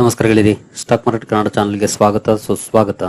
ನಮಸ್ಕಾರಗಳಿರಿ stock market Kannada ಚಾನಲ್ಗೆ ಸ್ವಾಗತ, ಸುಸ್ವಾಗತ.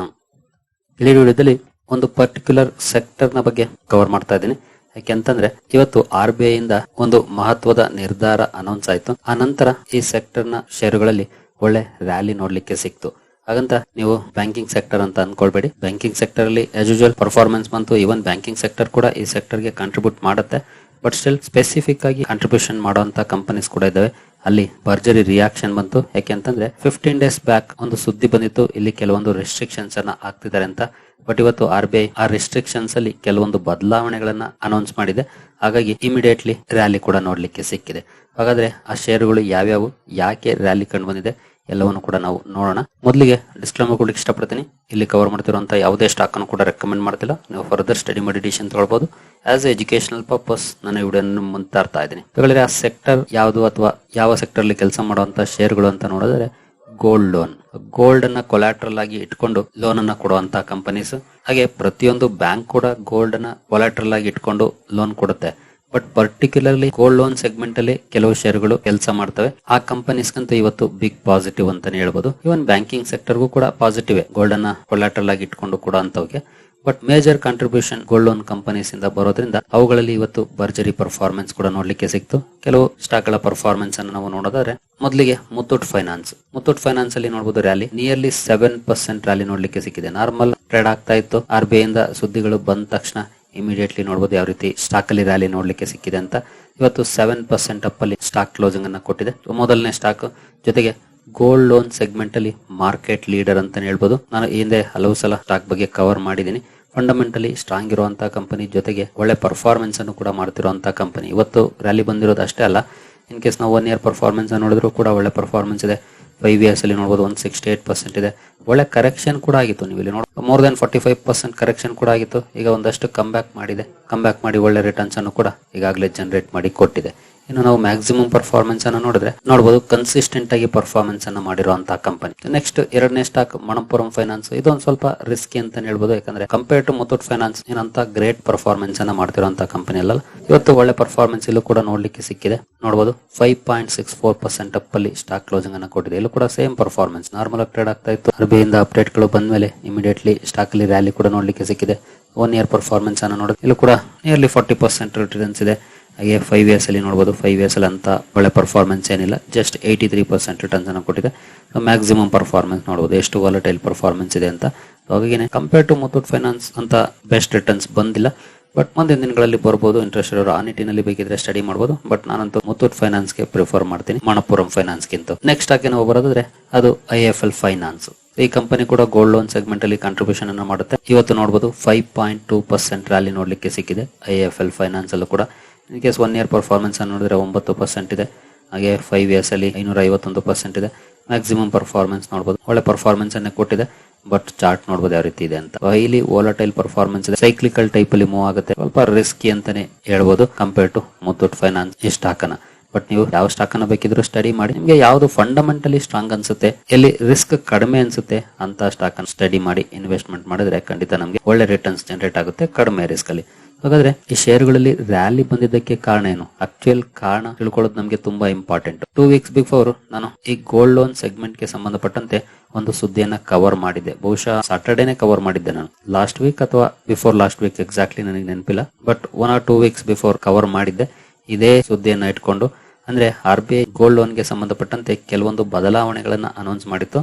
ಇಲ್ಲಿ ವಿಡಿಯೋದಲ್ಲಿ ಒಂದು ಪರ್ಟಿಕ್ಯುಲರ್ ಸೆಕ್ಟರ್ನ ಬಗ್ಗೆ ಕವರ್ ಮಾಡ್ತಾ ಇದ್ದೀನಿ. ಯಾಕೆಂತಂದ್ರೆ ಇವತ್ತು ಆರ್ ಬಿ ಐ ಇಂದ ಒಂದು ಮಹತ್ವದ ನಿರ್ಧಾರ ಅನೌನ್ಸ್ ಆಯ್ತು. ಆ ನಂತರ ಈ ಸೆಕ್ಟರ್ನ ಷೇರುಗಳಲ್ಲಿ ಒಳ್ಳೆ ರ್ಯಾಲಿ ನೋಡ್ಲಿಕ್ಕೆ ಸಿಕ್ತು. ಹಾಗಂತ ನೀವು ಬ್ಯಾಂಕಿಂಗ್ ಸೆಕ್ಟರ್ ಅಂತ ಅನ್ಕೊಳ್ಬೇಡಿ. ಬ್ಯಾಂಕಿಂಗ್ ಸೆಕ್ಟರ್ ಅಲ್ಲಿ ಆಸ್ ಯೂಶುವಲ್ ಪರ್ಫಾರ್ಮೆನ್ಸ್ ಬಂತು. ಇವನ್ ಬ್ಯಾಂಕಿಂಗ್ ಸೆಕ್ಟರ್ ಕೂಡ ಈ ಸೆಕ್ಟರ್ಗೆ ಕಾಂಟ್ರಿಬ್ಯೂಟ್ ಮಾಡುತ್ತೆ. ಬಟ್ ಸ್ಟಿಲ್ ಸ್ಪೆಸಿಫಿಕ್ ಆಗಿ ಕಾಂಟ್ರಿಬ್ಯೂಷನ್ ಮಾಡುವಂತ ಕಂಪನೀಸ್ ಕೂಡ ಇದಾವೆ ಅಲ್ಲಿ ಭರ್ಜರಿ ರಿಯಾಕ್ಷನ್ ಬಂತು. ಯಾಕೆಂತಂದ್ರೆ ಫಿಫ್ಟೀನ್ ಡೇಸ್ ಬ್ಯಾಕ್ ಒಂದು ಸುದ್ದಿ ಬಂದಿತ್ತು. ಇಲ್ಲಿ ಕೆಲವೊಂದು ರೆಸ್ಟ್ರಿಕ್ಷನ್ಸ್ ಅನ್ನ ಹಾಕ್ತಿದ್ದಾರೆ ಅಂತ. ಬಟ್ ಇವತ್ತು ಆರ್ ಬಿ ಐ ಆ ರೆಸ್ಟ್ರಿಕ್ಷನ್ಸ್ ಅಲ್ಲಿ ಕೆಲವೊಂದು ಬದಲಾವಣೆಗಳನ್ನ ಅನೌನ್ಸ್ ಮಾಡಿದೆ. ಹಾಗಾಗಿ ಇಮಿಡಿಯೇಟ್ಲಿ ರ್ಯಾಲಿ ಕೂಡ ನೋಡ್ಲಿಕ್ಕೆ ಸಿಕ್ಕಿದೆ. ಹಾಗಾದ್ರೆ ಆ ಶೇರುಗಳು ಯಾವ್ಯಾವು? ಯಾಕೆ ರ್ಯಾಲಿ ಕಂಡು ಬಂದಿದೆ? ಎಲ್ಲವನ್ನು ಕೂಡ ನಾವು ನೋಡೋಣ. ಮೊದಲಿಗೆ ಡಿಸ್ಕ್ಲೇಮರ್ ಕೊಡ್ಲಿಕ್ಕೆ ಇಷ್ಟಪಡ್ತೀನಿ. ಇಲ್ಲಿ ಕವರ್ ಮಾಡ್ತಿರುವಂತಹ ಯಾವುದೇ ಸ್ಟಾಕ್ ಅನ್ನು ಕೂಡ ರೆಕಮೆಂಡ್ ಮಾಡ್ತಿಲ್ಲ. ನೀವು ಫರ್ದರ್ ಸ್ಟಡಿ ಮಾಡಿ ಡಿಸಿಷನ್ ತಗೊಳ್ಬಹುದು ಆಸ್ ಎಜುಕೇಶನಲ್ ಪರ್ಪಸ್ ನಾನು ವಿಡಿಯೋ ಮುಂತಾರ್ತಾ ತರ್ತಾ ಇದ್ದೀನಿ. ಹಾಗಾದ್ರೆ ಆ ಸೆಕ್ಟರ್ ಯಾವುದು ಅಥವಾ ಯಾವ ಸೆಕ್ಟರ್ ಅಲ್ಲಿ ಕೆಲಸ ಮಾಡುವಂತ ಶೇರ್ಗಳು ಅಂತ ನೋಡಿದ್ರೆ ಗೋಲ್ಡ್ ಲೋನ್ ಗೋಲ್ಡ್ ಅನ್ನ ಕೊಲಾಟ್ರಲ್ ಆಗಿ ಇಟ್ಕೊಂಡು ಲೋನ್ ಅನ್ನ ಕೊಡುವಂತ ಕಂಪನೀಸ್ ಹಾಗೆ ಪ್ರತಿಯೊಂದು ಬ್ಯಾಂಕ್ ಕೂಡ ಗೋಲ್ಡ್ ಅನ್ನ ಕೊಲಾಟ್ರಲ್ ಆಗಿ ಇಟ್ಕೊಂಡು ಲೋನ್ ಕೊಡುತ್ತೆ. But particularly gold loan segment ಅಲ್ಲಿ ಕೆಲವು ಶೇರ್ಗಳು ಕೆಲಸ ಮಾಡ್ತವೆ. ಆ ಕಂಪನೀಸ್ಗಂತೂ ಇವತ್ತು ಬಿಗ್ ಪಾಸಿಟಿವ್ ಅಂತಾನೆ ಹೇಳ್ಬೋದು. ಇವನ್ ಬ್ಯಾಂಕಿಂಗ್ ಸೆಕ್ಟರ್ಗೂ ಕೂಡ ಪಾಸಿಟಿವ್ ಗೋಲ್ಡ್ ಅನ್ನ ಕೊಲಾಟ್ರಲ್ ಆಗಿ ಇಟ್ಕೊಂಡು ಕೂಡ ಅಂತವ್ಗೆ. But major contribution gold loan companies ಇಂದ ಬರೋದ್ರಿಂದ ಅವುಗಳಲ್ಲಿ ಇವತ್ತು ಭರ್ಜರಿ ಪರ್ಫಾರ್ಮೆನ್ಸ್ ಕೂಡ ನೋಡ್ಲಿಕ್ಕೆ ಸಿಕ್ತು. ಕೆಲವು ಸ್ಟಾಕ್ಗಳ ಪರ್ಫಾರ್ಮೆನ್ಸ್ ಅನ್ನು ನಾವು ನೋಡೋದಾದ್ರೆ ಮೊದಲಿಗೆ ಮುತ್ತೂಟ್ ಫೈನಾನ್ಸ್ ಮುತ್ತೂಟ್ ಫೈನಾನ್ಸ್ ಅಲ್ಲಿ ನೋಡಬಹುದು rally nearly seven percent rally ನೋಡ್ಲಿಕ್ಕೆ ಸಿಕ್ಕಿದೆ. ನಾರ್ಮಲ್ ಟ್ರೇಡ್ ಆಗ್ತಾ ಇತ್ತು. ಆರ್ ಬಿ ಇಂದ ಸುದ್ದಿಗಳು ಬಂದ ತಕ್ಷಣ ಇಮಿಡಿಯೇಟ್ಲಿ ನೋಡಬಹುದು ಯಾವ ರೀತಿ ಸ್ಟಾಕ್ ಅಲ್ಲಿ ರ್ಯಾಲಿ ನೋಡ್ಲಿಕ್ಕೆ ಸಿಕ್ಕಿದೆ ಅಂತ. ಇವತ್ತು ಸೆವೆನ್ ಪರ್ಸೆಂಟ್ ಅಪ್ ಅಲ್ಲಿ ಸ್ಟಾಕ್ ಕ್ಲೋಸಿಂಗ್ ಅನ್ನ ಕೊಟ್ಟಿದೆ. ಮೊದಲನೇ ಸ್ಟಾಕ್ ಜೊತೆಗೆ ಗೋಲ್ಡ್ ಲೋನ್ ಸೆಗ್ಮೆಂಟ್ ಅಲ್ಲಿ ಮಾರ್ಕೆಟ್ ಲೀಡರ್ ಅಂತಾನೆ ಹೇಳ್ಬೋದು. ನಾನು ಹಿಂದೆ ಹಲವು ಸಲ ಸ್ಟಾಕ್ ಬಗ್ಗೆ ಕವರ್ ಮಾಡಿದ್ದೀನಿ. ಫಂಡಮೆಂಟಲಿ ಸ್ಟ್ರಾಂಗ್ ಇರುವಂತಹ ಕಂಪನಿ ಜೊತೆಗೆ ಒಳ್ಳೆ ಪರ್ಫಾರ್ಮೆನ್ಸ್ ಅನ್ನು ಕೂಡ ಮಾಡ್ತಿರುವಂತಹ ಕಂಪನಿ ಇವತ್ತು ರ್ಯಾಲಿ ಬಂದಿರೋದು ಅಷ್ಟೇ ಅಲ್ಲ. ಇನ್ ಕೇಸ್ ನಾವು ಒನ್ ಇಯರ್ ಪರ್ಫಾರ್ಮೆನ್ಸ್ ನೋಡಿದ್ರು ಕೂಡ ಒಳ್ಳೆ ಪರ್ಫಾರ್ಮೆನ್ಸ್ ಇದೆ. ಫೈವ್ ಇಯರ್ಸ್ ಅಲ್ಲಿ ನೋಡಬಹುದು ಒನ್ ಸಿಕ್ಸ್ಟಿ ಏಟ್ ಪರ್ಸೆಂಟ್ ಇದೆ. ಒಳ್ಳೆ ಕರೆಕ್ಷನ್ ಕೂಡ ಆಗಿತ್ತು ನೀವು ಇಲ್ಲಿ ನೋಡಿ more than forty five percent correction ಕೂಡ ಆಗಿತ್ತು. ಈಗ ಒಂದಷ್ಟು ಕಮ್ ಬ್ಯಾಕ್ ಮಾಡಿದೆ. ಕಮ್ ಬ್ಯಾಕ್ ಮಾಡಿ ಒಳ್ಳೆ ರಿಟರ್ನ್ಸ್ ಅನ್ನು ಕೂಡ ಈಗಾಗಲೇ ಜನರೇಟ್ ಮಾಡಿ ಕೊಟ್ಟಿದೆ. ಇನ್ನು ನಾವು ಮ್ಯಾಕ್ಸಿಮಮ್ ಪರ್ಫಾರ್ಮೆನ್ಸ್ ಅನ್ನು ನೋಡಿದ್ರೆ ನೋಡಬಹುದು ಕನ್ಸಿಸ್ಟೆಂಟ್ ಆಗಿ ಪರ್ಫಾರ್ಮೆನ್ಸ್ ಅನ್ನು ಮಾಡಿರುವಂತಹ ಕಂಪನಿ ನೆಕ್ಸ್ಟ್ ಎರಡನೇ ಸ್ಟಾಕ್ ಮಣಪುರಂ ಫೈನಾನ್ಸ್ ಇದೊಂದು ಸ್ವಲ್ಪ ರಿಸ್ಕಿ ಅಂತ ಹೇಳ್ಬೋದು, ಯಾಕಂದ್ರೆ ಕಂಪೇರ್ ಟು ಮುತ್ತೂಟ್ ಫೈನಾನ್ಸ್ ಏನಂತ ಗ್ರೇಟ್ ಪರ್ಫಾರ್ಮೆನ್ಸ್ ಅನ್ನ ಮಾಡ್ತಿರುವಂತಹ ಕಂಪನಿ ಅಲ್ಲ. ಇವತ್ತು ಒಳ್ಳೆ ಪರ್ಫಾರ್ಮೆನ್ಸ್ ಇಲ್ಲೂ ಕೂಡ ನೋಡ್ಲಿಕ್ಕೆ ಸಿಕ್ಕಿದೆ. ನೋಡಬಹುದು five point six four percent up ಅಲ್ಲಿ ಸ್ಟಾಕ್ ಕ್ಲೋಸಿಂಗ್ ಅನ್ನ ಕೊಟ್ಟಿದೆ. ಇಲ್ಲೂ ಕೂಡ ಸೇಮ್ ಪರ್ಫಾರ್ಮೆನ್ಸ್ ನಾರ್ಮಲ್ ಆಗಿ ಟ್ರೇಡ್ ಆಗ್ತಾ ಇತ್ತು. ಅರ್ಬಿಯಿಂದ ಅಪ್ಡೇಟ್ಗಳು ಬಂದ ಮೇಲೆ ಇಮಿಡಿಯೇಟ್ಲಿ ಸ್ಟಾಕ್ ಅಲ್ಲಿ ರ್ಯಾಲಿ ಕೂಡ ನೋಡ್ಲಿಕ್ಕೆ ಸಿಕ್ಕಿದೆ. ಒನ್ ಇಯರ್ ಪರ್ಫಾರ್ಮೆನ್ಸ್ ಅನ್ನು ನೋಡಿದ್ರೆ ಇಲ್ಲೂ ಕೂಡ ನಿಯರ್ಲಿ ಫಾರ್ಟಿ ಪರ್ಸೆಂಟ್ ರಿಟರ್ನ್ಸ್ ಇದೆ. ಹಾಗೆ ಫೈವ್ ಇಯರ್ಸ್ ಅಲ್ಲಿ ನೋಡಬಹುದು ಫೈವ್ ಇಯರ್ಸ್ ಅಲ್ಲಿ ಅಂತ ಒಳ್ಳೆ ಪರ್ಫಾರ್ಮೆನ್ಸ್ ಏನಿಲ್ಲ. Just eighty three percent returns ಅನ್ನು ಕೊಟ್ಟಿದೆ. ಮ್ಯಾಕ್ಸಿಮಮ್ ಪರ್ಫಾರ್ಮೆನ್ಸ್ ನೋಡಬಹುದು ಎಷ್ಟು ವಾಲಟೈಲ್ ಪರ್ಫಾರ್ಮೆನ್ಸ್ ಇದೆ ಅಂತ. ಹಾಗಾಗಿ ಕಂಪೇರ್ ಟು ಮುತ್ತೂಟ್ ಫೈನಾನ್ಸ್ ಅಂತ ಬೆಸ್ಟ್ ರಿಟರ್ನ್ಸ್ ಬಂದಿಲ್ಲ. ಬಟ್ ಮುಂದಿನ ದಿನಗಳಲ್ಲಿ ಬರ್ಬೋದು. ಇಂಟ್ರೆಸ್ಟ್ ಇರೋರು ಆ ನಿಟ್ಟಿನಲ್ಲಿ ಬೇಕಿದ್ರೆ ಸ್ಟಡಿ ಮಾಡಬಹುದು ಬಟ್ ನಾನಂತೂ ಮುತ್ತೂಟ್ ಫೈನಾನ್ಸ್ಗೆ ಪ್ರಿಫರ್ ಮಾಡ್ತೀನಿ. ಮಣಪುರಂ ಫೈನಾನ್ಸ್ ಗಿಂತ. ನೆಕ್ಸ್ಟ್ ಆಗಿ ನಾವು ಬರೋದಾದ್ರೆ ಅದು ಐ ಎಫ್ ಎಲ್ ಫೈನಾನ್ಸ್ ಈ ಕಂಪನಿ ಕೂಡ ಗೋಲ್ಡ್ ಲೋನ್ ಸೆಗ್ಮೆಂಟ್ ಅಲ್ಲಿ ಕಾಂಟ್ರಿಬ್ಯೂಷನ್ ಅನ್ನು ಮಾಡುತ್ತೆ. ಇವತ್ತು ನೋಡಬಹುದು five point two percent rally ನೋಡ್ಲಿಕ್ಕೆ ಸಿಕ್ಕಿದೆ. ಐ ಎಫ್ ಎಲ್ ಫೈನಾನ್ಸ್ ಅಲ್ಲೂ ಕೂಡ. In case one year performance ಅನ್ನು ನೋಡಿದ್ರೆ ಒಂಬತ್ತು ಪರ್ಸೆಂಟ್ ಇದೆ. ಹಾಗೆ ಫೈವ್ ಇಯರ್ಸ್ ಅಲ್ಲಿ ಐನೂರ ಐವತ್ತೊಂದು ಪರ್ಸೆಂಟ್ ಇದೆ. ಮ್ಯಾಕ್ಸಿಮಮ್ ಪರ್ಫಾರ್ಮೆನ್ಸ್ ನೋಡಬಹುದು ಒಳ್ಳೆ ಪರ್ಫಾರ್ಮೆನ್ಸ್ ಅನ್ನೇ ಕೊಟ್ಟಿದೆ. ಬಟ್ ಚಾರ್ಟ್ ನೋಡಬಹುದು ಯಾವ ರೀತಿ ಇದೆ ಅಂತ. ಹೈಲಿ ವೋಲಟೈಲ್ ಪರ್ಫಾರ್ಮೆನ್ಸ್ ಇದೆ. ಸೈಕ್ಲಿಕಲ್ ಟೈಪ್ ಅಲ್ಲಿ ಮೂವ್ ಆಗುತ್ತೆ. ಸ್ವಲ್ಪ ರಿಸ್ಕಿ ಅಂತಾನೆ ಹೇಳ್ಬೋದು ಕಂಪೇರ್ ಟು ಮುತ್ತೂಟ್ ಫೈನಾನ್ಸ್ ಈ ಸ್ಟಾಕ್ ಅನ್ನ. ಬಟ್ ನೀವು ಯಾವ ಸ್ಟಾಕ್ ಅನ್ನ ಬೇಕಿದ್ರು ಸ್ಟಡಿ ಮಾಡಿ. ನಿಮಗೆ ಯಾವ್ದು ಫಂಡಮೆಂಟಲಿ ಸ್ಟ್ರಾಂಗ್ ಅನ್ಸುತ್ತೆ, ಎಲ್ಲಿ ರಿಸ್ಕ್ ಕಡಿಮೆ ಅನ್ಸುತ್ತೆ ಅಂತ ಸ್ಟಾಕ್ ಅನ್ನು ಸ್ಟಡಿ ಮಾಡಿ ಇನ್ವೆಸ್ಟ್ಮೆಂಟ್ ಮಾಡಿದ್ರೆ ಖಂಡಿತ ನಮಗೆ ಒಳ್ಳೆ ರಿಟರ್ನ್ಸ್ ಜನರೇಟ್ ಆಗುತ್ತೆ ಕಡಿಮೆ ರಿಸ್ಕ್ ಅಲ್ಲಿ. ಹಾಗಾದ್ರೆ ಈ ಶೇರ್ಗಳಲ್ಲಿ ರ್ಯಾಲಿ ಬಂದಿದ್ದಕ್ಕೆ ಕಾರಣ ಏನು? ಆಕ್ಚುಯಲ್ ಕಾರಣ ತಿಳ್ಕೊಳ್ಳೋದು ನಮಗೆ ತುಂಬಾ ಇಂಪಾರ್ಟೆಂಟ್ ಟೂ ವೀಕ್ಸ್ ಬಿಫೋರ್ ನಾನು ಈ ಗೋಲ್ಡ್ ಲೋನ್ ಸೆಗ್ಮೆಂಟ್ಗೆ ಸಂಬಂಧಪಟ್ಟಂತೆ ಒಂದು ಸುದ್ದಿಯನ್ನ ಕವರ್ ಮಾಡಿದ್ದೆ. ಬಹುಶಃ ಸಾಟರ್ಡೇನೆ ಕವರ್ ಮಾಡಿದ್ದೆ ನಾನು. ಲಾಸ್ಟ್ ವೀಕ್ ಅಥವಾ ಬಿಫೋರ್ ಲಾಸ್ಟ್ ವೀಕ್ ಎಕ್ಸಾಕ್ಟ್ಲಿ ನನಗೆ ನೆನಪಿಲ್ಲ. But one or two weeks before cover ಮಾಡಿದ್ದೆ. ಇದೇ ಸುದ್ದಿಯನ್ನ ಇಟ್ಕೊಂಡು, ಅಂದ್ರೆ ಆರ್ ಬಿ ಐ ಗೋಲ್ಡ್ ಲೋನ್ಗೆ ಸಂಬಂಧಪಟ್ಟಂತೆ ಕೆಲವೊಂದು ಬದಲಾವಣೆಗಳನ್ನ ಅನೌನ್ಸ್ ಮಾಡಿತ್ತು.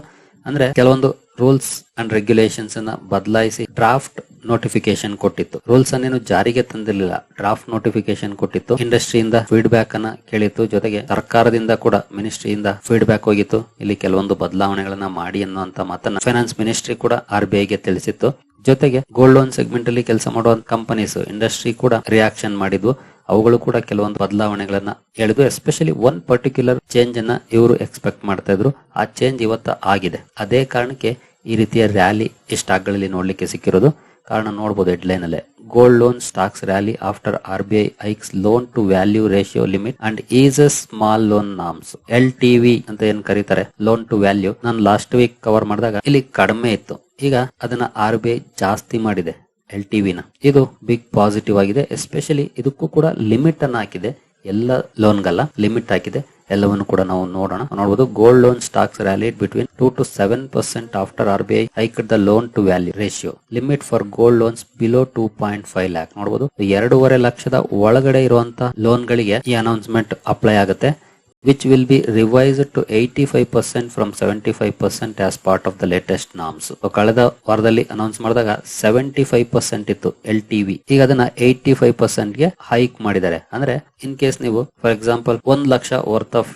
ಅಂದ್ರೆ ಕೆಲವೊಂದು ರೂಲ್ಸ್ ಅಂಡ್ ರೆಗ್ಯುಲೇಷನ್ಸ್ ಅನ್ನ ಬದಲಾಯಿಸಿ ಡ್ರಾಫ್ಟ್ ನೋಟಿಫಿಕೇಶನ್ ಕೊಟ್ಟಿತ್ತು. ರೂಲ್ಸ್ ಅನ್ನೇನು ಜಾರಿಗೆ ತಂದಿರಲಿಲ್ಲ. ಡ್ರಾಫ್ಟ್ ನೋಟಿಫಿಕೇಶನ್ ಕೊಟ್ಟಿತ್ತು. ಇಂಡಸ್ಟ್ರಿಯಿಂದ ಫೀಡ್ಬ್ಯಾಕ್ ಅನ್ನ ಕೇಳಿತ್ತು. ಜೊತೆಗೆ ಸರ್ಕಾರದಿಂದ ಕೂಡ ಮಿನಿಸ್ಟ್ರಿಯಿಂದ ಫೀಡ್ಬ್ಯಾಕ್ ಹೋಗಿತ್ತು. ಇಲ್ಲಿ ಕೆಲವೊಂದು ಬದಲಾವಣೆಗಳನ್ನ ಮಾಡಿ ಅನ್ನುವಂತ ಮಾತನ್ನ ಫೈನಾನ್ಸ್ ಮಿನಿಸ್ಟ್ರಿ ಕೂಡ ಆರ್ ಐಗೆ ತಿಳಿಸಿತ್ತು. ಜೊತೆಗೆ ಗೋಲ್ಡ್ ಲೋನ್ ಸೆಗ್ಮೆಂಟ್ ಅಲ್ಲಿ ಕೆಲಸ ಮಾಡುವ ಕಂಪನೀಸ್ ಇಂಡಸ್ಟ್ರಿ ಕೂಡ ರಿಯಾಕ್ಷನ್ ಮಾಡಿದ್ವು. ಅವುಗಳು ಕೂಡ ಕೆಲವೊಂದು ಬದಲಾವಣೆಗಳನ್ನ ಹೇಳಿದ್ವು. ಎಸ್ಪೆಷಲಿ ಒನ್ ಪರ್ಟಿಕ್ಯುಲರ್ ಚೇಂಜ್ ಅನ್ನ ಇವರು ಎಕ್ಸ್ಪೆಕ್ಟ್ ಮಾಡ್ತಾ ಇದ್ರು. ಆ ಚೇಂಜ್ ಇವತ್ತ ಆಗಿದೆ. ಅದೇ ಕಾರಣಕ್ಕೆ ಈ ರೀತಿಯ ರ್ಯಾಲಿ ಈ ಸ್ಟಾಕ್ಗಳಲ್ಲಿ ನೋಡ್ಲಿಕ್ಕೆ ಸಿಕ್ಕಿರೋದು. ಕಾರಣ ನೋಡಬಹುದು ಹೆಡ್ಲೈನ್ ಅಲ್ಲೇ gold loan stocks rally after R B I hikes loan to value ratio limit and is a small loan norms L T V ಅಂತ ಏನ್ ಕರೀತಾರೆ? ಲೋನ್ ಟು ವ್ಯಾಲ್ಯೂ ನಾನು ಲಾಸ್ಟ್ ವೀಕ್ ಕವರ್ ಮಾಡಿದಾಗ ಇಲ್ಲಿ ಕಡಿಮೆ ಇತ್ತು. ಈಗ ಅದನ್ನ ಆರ್ ಬಿ ಐ ಜಾಸ್ತಿ ಮಾಡಿದೆ ಎಲ್ ಟಿ ವಿನ ಇದು ಬಿಗ್ ಪಾಸಿಟಿವ್ ಆಗಿದೆ. ಎಸ್ಪೆಷಲಿ ಇದಕ್ಕೂ ಕೂಡ ಲಿಮಿಟ್ ಅನ್ನ ಹಾಕಿದೆ. ಎಲ್ಲ ಲೋನ್ಗಲ್ಲ ಲಿಮಿಟ್ ಹಾಕಿದೆ. ಎಲ್ಲವನ್ನು ಕೂಡ ನಾವು ನೋಡೋಣ. ನೋಡಬಹುದು gold loan stocks rallied between two to seven percent after R B I hike the loan to value ratio limit for gold loans below two point five lakh ನೋಡಬಹುದು ಎರಡೂವರೆ ಲಕ್ಷದ ಒಳಗಡೆ ಇರುವಂತಹ ಲೋನ್ ಗಳಿಗೆ ಈ ಅನೌನ್ಸ್ಮೆಂಟ್ ಅಪ್ಲೈ ಆಗುತ್ತೆ. Which will be revised to 85% from 75% as part of the latest norms. So, ಕಳೆದ ವಾರದಲ್ಲಿ ಅನೌನ್ಸ್ ಮಾಡಿದಾಗ ಸೆವೆಂಟಿ ಫೈವ್ ಪರ್ಸೆಂಟ್ ಇತ್ತು ಎಲ್ ಟಿ ವಿ ಈಗ ಅದನ್ನ ಏಯ್ಟಿ ಫೈವ್ ಪರ್ಸೆಂಟ್ಗೆ ಹೈಕ್ ಮಾಡಿದ್ದಾರೆ. ಅಂದ್ರೆ ಇನ್ ಕೇಸ್ ನೀವು ಫಾರ್ ಎಕ್ಸಾಂಪಲ್ ಒಂದ್ ಲಕ್ಷ ವರ್ತ್ ಆಫ್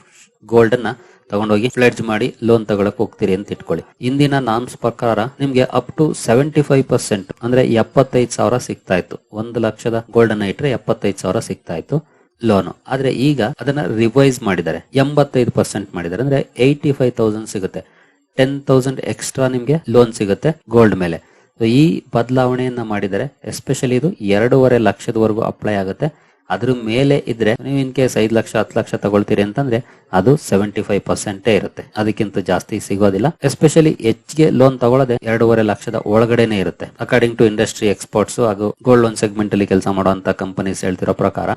ಗೋಲ್ಡ್ ಅನ್ನ ತಗೊಂಡೋಗಿ ಫ್ಲೆಡ್ಜ್ ಮಾಡಿ ಲೋನ್ ತಗೊಳಕ್ ಹೋಗ್ತೀರಿ ಅಂತ ಇಟ್ಕೊಳ್ಳಿ. ಇಂದಿನ ನಾಮ್ಸ್ ಪ್ರಕಾರ ನಿಮ್ಗೆ up to seventy five percent ಅಂದ್ರೆ ಎಪ್ಪತ್ತೈದು ಸಾವಿರ ಸಿಗ್ತಾ ಇತ್ತು. ಒಂದು ಲಕ್ಷದ ಗೋಲ್ಡ್ ಅನ್ನ ಇಟ್ರೆ ಎಪ್ಪತ್ತೈದು ಸಾವಿರ ಸಿಗ್ತಾ ಇತ್ತು. ಲೋನು. ಆದ್ರೆ ಈಗ ಅದನ್ನ ರಿವೈಸ್ ಮಾಡಿದ್ದಾರೆ. ಎಂಬತ್ತೈದು ಪರ್ಸೆಂಟ್ ಮಾಡಿದ್ದಾರೆ. ಅಂದ್ರೆ ಏಯ್ಟಿ ಫೈವ್ ತೌಸಂಡ್ ಸಿಗುತ್ತೆ. ಟೆನ್ ತೌಸಂಡ್ ಎಕ್ಸ್ಟ್ರಾ ನಿಮ್ಗೆ ಲೋನ್ ಸಿಗುತ್ತೆ ಗೋಲ್ಡ್ ಮೇಲೆ. ಈ ಬದಲಾವಣೆಯನ್ನ ಮಾಡಿದರೆ ಎಸ್ಪೆಷಲಿ ಇದು ಎರಡೂವರೆ ಲಕ್ಷದವರೆಗೂ ಅಪ್ಲೈ ಆಗುತ್ತೆ. ಅದ್ರ ಮೇಲೆ ಇದ್ರೆ, ನೀವು ಇನ್ ಕೇಸ್ ಐದ್ ಲಕ್ಷ, ಹತ್ತು ಲಕ್ಷ ತಗೊಳ್ತೀರಿ ಅಂತಂದ್ರೆ, ಅದು ಸೆವೆಂಟಿ ಫೈವ್ ಪರ್ಸೆಂಟೇ ಇರುತ್ತೆ. ಅದಕ್ಕಿಂತ ಜಾಸ್ತಿ ಸಿಗೋದಿಲ್ಲ. ಎಸ್ಪೆಷಲಿ ಹೆಚ್ಚಿಗೆ ಲೋನ್ ತಗೊಳ್ಳದೆ ಎರಡೂವರೆ ಲಕ್ಷದ ಒಳಗಡೆನೆ ಇರುತ್ತೆ. ಅಕಾರ್ಡಿಂಗ್ ಟು ಇಂಡಸ್ಟ್ರಿ ಎಕ್ಸ್ಪರ್ಟ್ಸ್ ಹಾಗೂ ಗೋಲ್ಡ್ ಲೋನ್ ಸೆಗ್ಮೆಂಟ್ ಅಲ್ಲಿ ಕೆಲಸ ಮಾಡುವಂತ ಕಂಪನೀಸ್ ಹೇಳ್ತಿರೋ ಪ್ರಕಾರ.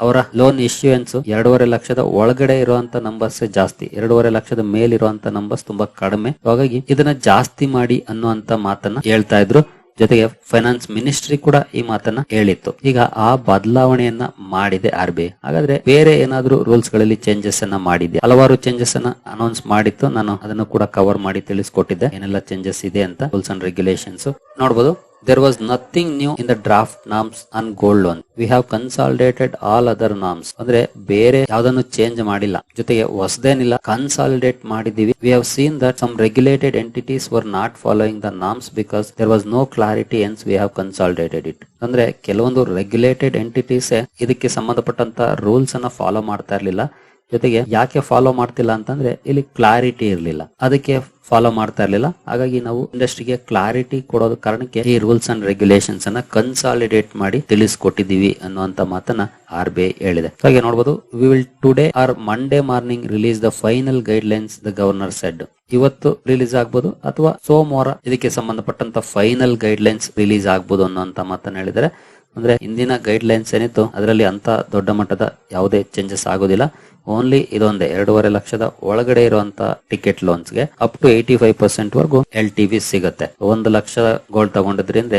ಅವರ ಲೋನ್ ಇಶ್ಯೂಯನ್ಸ್ ಎರಡೂವರೆ ಲಕ್ಷದ ಒಳಗಡೆ ಇರುವಂತ ನಂಬರ್ಸ್ ಜಾಸ್ತಿ, ಎರಡೂವರೆ ಲಕ್ಷದ ಮೇಲಿರುವಂತ ನಂಬರ್ಸ್ ತುಂಬಾ ಕಡಿಮೆ. ಹಾಗಾಗಿ ಇದನ್ನ ಜಾಸ್ತಿ ಮಾಡಿ ಅನ್ನುವಂತ ಮಾತನ್ನ ಹೇಳ್ತಾ ಇದ್ರು. ಜೊತೆಗೆ ಫೈನಾನ್ಸ್ ಮಿನಿಸ್ಟ್ರಿ ಕೂಡ ಈ ಮಾತನ್ನ ಹೇಳಿತ್ತು. ಈಗ ಆ ಬದಲಾವಣೆಯನ್ನ ಮಾಡಿದೆ ಆರ್ ಬಿ ಹಾಗಾದ್ರೆ ಬೇರೆ ಏನಾದ್ರೂ ರೂಲ್ಸ್ಗಳಲ್ಲಿ ಚೇಂಜಸ್ ಅನ್ನ ಮಾಡಿದೆ ಹಲವಾರು ಚೇಂಜಸ್ ಅನ್ನ ಅನೌನ್ಸ್ ಮಾಡಿತ್ತು. ನಾನು ಅದನ್ನು ಕೂಡ ಕವರ್ ಮಾಡಿ ತಿಳಿಸ್ಕೊಟ್ಟಿದ್ದೆ. ಏನೆಲ್ಲ ಚೇಂಜಸ್ ಇದೆ ಅಂತ ರೂಲ್ಸ್ ಅಂಡ್ ರೆಗ್ಯುಲೇಷನ್ಸ್ ನೋಡಬಹುದು there was nothing new in the draft norms on gold loan. We have consolidated all other norms. ಅಂದ್ರೆ ಬೇರೆ ಯಾವ್ದನ್ನು ಚೇಂಜ್ ಮಾಡಿಲ್ಲ. ಜೊತೆಗೆ ಹೊಸದೇನಿಲ್ಲ ಕನ್ಸಾಲಿಡೇಟ್ ಮಾಡಿದೀವಿ we have seen that some regulated entities were not following the norms because there was no clarity hence we have consolidated it ಅಂದ್ರೆ ಕೆಲವೊಂದು regulated entities ಇದಕ್ಕೆ ಸಂಬಂಧಪಟ್ಟಂತ ರೂಲ್ಸ್ ಅನ್ನ ಫಾಲೋ ಮಾಡ್ತಾ ಇರ್ಲಿಲ್ಲ. ಜೊತೆಗೆ ಯಾಕೆ ಫಾಲೋ ಮಾಡ್ತಿಲ್ಲ ಅಂತಂದ್ರೆ ಇಲ್ಲಿ ಕ್ಲಾರಿಟಿ ಇರಲಿಲ್ಲ. ಅದಕ್ಕೆ ಫಾಲೋ ಮಾಡ್ತಾ ಇರಲಿಲ್ಲ. ಹಾಗಾಗಿ ನಾವು ಇಂಡಸ್ಟ್ರಿಗೆ ಕ್ಲಾರಿಟಿ ಕೊಡೋದ ಕಾರಣಕ್ಕೆ ಈ ರೂಲ್ಸ್ ಅಂಡ್ ರೆಗ್ಯುಲೇಷನ್ಸ್ ಅನ್ನ ಕನ್ಸಾಲಿಡೇಟ್ ಮಾಡಿ ತಿಳಿಸ್ಕೊಟ್ಟಿದೀವಿ ಅನ್ನುವಂತ ಮಾತನ್ನ ಆರ್ ಬಿ ಐ ಹೇಳಿದೆ. ಹಾಗೆ ನೋಡಬಹುದು we will today or Monday morning release the final guidelines the governor said ಇವತ್ತು ರಿಲೀಸ್ ಆಗ್ಬೋದು ಅಥವಾ ಸೋಮವಾರ ಇದಕ್ಕೆ ಸಂಬಂಧಪಟ್ಟಂತ ಫೈನಲ್ ಗೈಡ್ ಲೈನ್ಸ್ ರಿಲೀಸ್ ಆಗ್ಬೋದು ಅನ್ನುವಂತ ಮಾತನ್ನ ಹೇಳಿದರೆ ಅಂದ್ರೆ ಇಂದಿನ ಗೈಡ್ ಲೈನ್ಸ್ ಏನಿತ್ತು, ಅದರಲ್ಲಿ ಅಂತ ದೊಡ್ಡ ಮಟ್ಟದ ಯಾವುದೇ ಚೇಂಜಸ್ ಆಗೋದಿಲ್ಲ. ಓನ್ಲಿ ಇದೊಂದೇ, ಎರಡೂವರೆ ಲಕ್ಷದ ಒಳಗಡೆ ಇರುವಂತ ticket ಲೋನ್ಸ್ಗೆ up to eighty five percent ವರೆಗೂ ಎಲ್ ಟಿ ವಿ ಸಿಗುತ್ತೆ. ಒಂದು ಲಕ್ಷ ಗೋಲ್ಡ್ ತಗೊಂಡಿದ್ರಿಂದ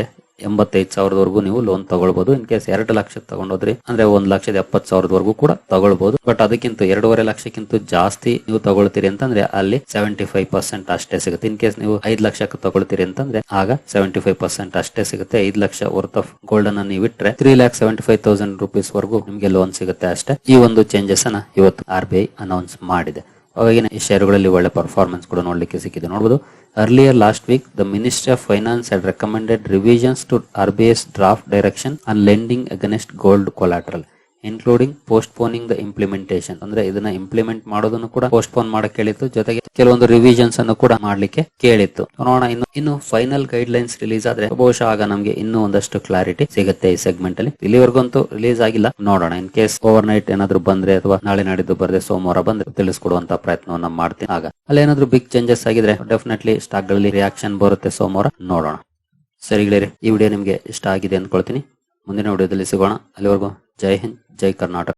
ಎಂಬತ್ತೈದು ಸಾವಿರದವರೆಗೂ ನೀವು ಲೋನ್ ತಗೊಳ್ಬಹುದು ಇನ್ ಕೇಸ್ ಎರಡು ಲಕ್ಷ ತಗೊಂಡೋದ್ರಿ, ಅಂದ್ರೆ ಒಂದ್ ಲಕ್ಷದ ಎಪ್ಪತ್ತು ಸಾವಿರದವರೆಗೂ ಕೂಡ ತಗೊಳ್ಬಹುದು ಬಟ್ ಅದಕ್ಕಿಂತ ಎರಡೂವರೆ ಲಕ್ಷಕ್ಕಿಂತ ಜಾಸ್ತಿ ನೀವು ತಗೊಳ್ತೀರಿ ಅಂತಂದ್ರೆ ಅಲ್ಲಿ ಸೆವೆಂಟಿ ಫೈವ್ ಪರ್ಸೆಂಟ್ ಅಷ್ಟೇ ಸಿಗುತ್ತೆ. ಇನ್ ಕೇಸ್ ನೀವು ಐದು ಲಕ್ಷಕ್ಕೆ ತಗೊಳ್ತೀರಿ ಅಂತಂದ್ರೆ ಆಗ ಸೆವೆಂಟಿ ಫೈವ್ ಪರ್ಸೆಂಟ್ ಅಷ್ಟೇ ಸಿಗುತ್ತೆ. ಐದು ಲಕ್ಷ ವರ್ತ್ ಆಫ್ ಗೋಲ್ಡ್ ಅನ್ನ ನೀವು ಇಟ್ಟರೆ three lakh seventy five thousand rupees ವರೆಗೂ ನಿಮಗೆ ಲೋನ್ ಸಿಗುತ್ತೆ ಅಷ್ಟೇ. ಈ ಒಂದು ಚೇಂಜಸ್ ಅನ್ನ ಇವತ್ತು ಆರ್ ಬಿ ಐ ಅನೌನ್ಸ್ ಮಾಡಿದೆ. ಅವಾಗಿನ ಈ ಶೇರುಗಳಲ್ಲಿ ಒಳ್ಳೆ ಪರ್ಫಾರ್ಮೆನ್ಸ್ ಕೂಡ ನೋಡ್ಲಿಕ್ಕೆ ಸಿಕ್ಕಿದೆ. ನೋಡಬಹುದು Earlier last week, the Ministry of Finance had recommended revisions to RBI's draft direction on lending against gold collateral. Including postponing the implementation ಅಂದ್ರೆ ಇದನ್ನ ಇಂಪ್ಲಿಮೆಂಟ್ ಮಾಡೋದನ್ನು ಕೂಡ ಪೋಸ್ಟ್ಪೋನ್ ಮಾಡಕ್ ಕೇಳಿತ್ತು ಜೊತೆಗೆ ಕೆಲವೊಂದು ರಿವಿಷನ್ಸ್ ಅನ್ನು ಕೂಡ ಮಾಡ್ಲಿಕ್ಕೆ ಕೇಳಿತ್ತು. ನೋಡೋಣ, ಇನ್ನು ಇನ್ನು ಫೈನಲ್ ಗೈಡ್ ಲೈನ್ಸ್ ರಿಲೀಸ್ ಆದ್ರೆ ಬಹುಶಃ ಆಗ ನಮಗೆ ಇನ್ನೂ ಒಂದಷ್ಟು ಕ್ಲಾರಿಟಿ ಸಿಗುತ್ತೆ ಈ ಸೆಗ್ಮೆಂಟ್ ಅಲ್ಲಿ. ಇಲ್ಲಿವರೆಗಂತೂ ರಿಲೀಸ್ ಆಗಿಲ್ಲ. ನೋಡೋಣ ಇನ್ ಕೇಸ್ ಓವರ್ ನೈಟ್ ಏನಾದ್ರು ಬಂದ್ರೆ ಅಥವಾ ನಾಳೆ ನಾಡಿದ್ದು ಬರದೆ ಸೋಮವಾರ ಬಂದ್ರೆ ತಿಳಿಸ್ಕೊಡುವಂತ ಪ್ರಯತ್ನವನ್ನ ಮಾಡ್ತೀನಿ. ಆಗ ಅಲ್ಲಿ ಏನಾದ್ರು ಬಿಗ್ ಚೇಂಜಸ್ ಆಗಿದ್ರೆ ಡೆಫಿನೆಟ್ಲಿ ಸ್ಟಾಕ್ಗಳಲ್ಲಿ ರಿಯಾಕ್ಷನ್ ಬರುತ್ತೆ ಸೋಮವಾರ. ನೋಡೋಣ. ಸರಿ ಈ ವಿಡಿಯೋ ನಿಮಗೆ ಇಷ್ಟ ಆಗಿದೆ ಅಂದ್ಕೊಳ್ತೀನಿ. ಮುಂದಿನ ವಿಡಿಯೋದಲ್ಲಿ ಸಿಗೋಣ. ಅಲ್ಲಿವರೆಗೂ जय हिंद जय कर्नाटक।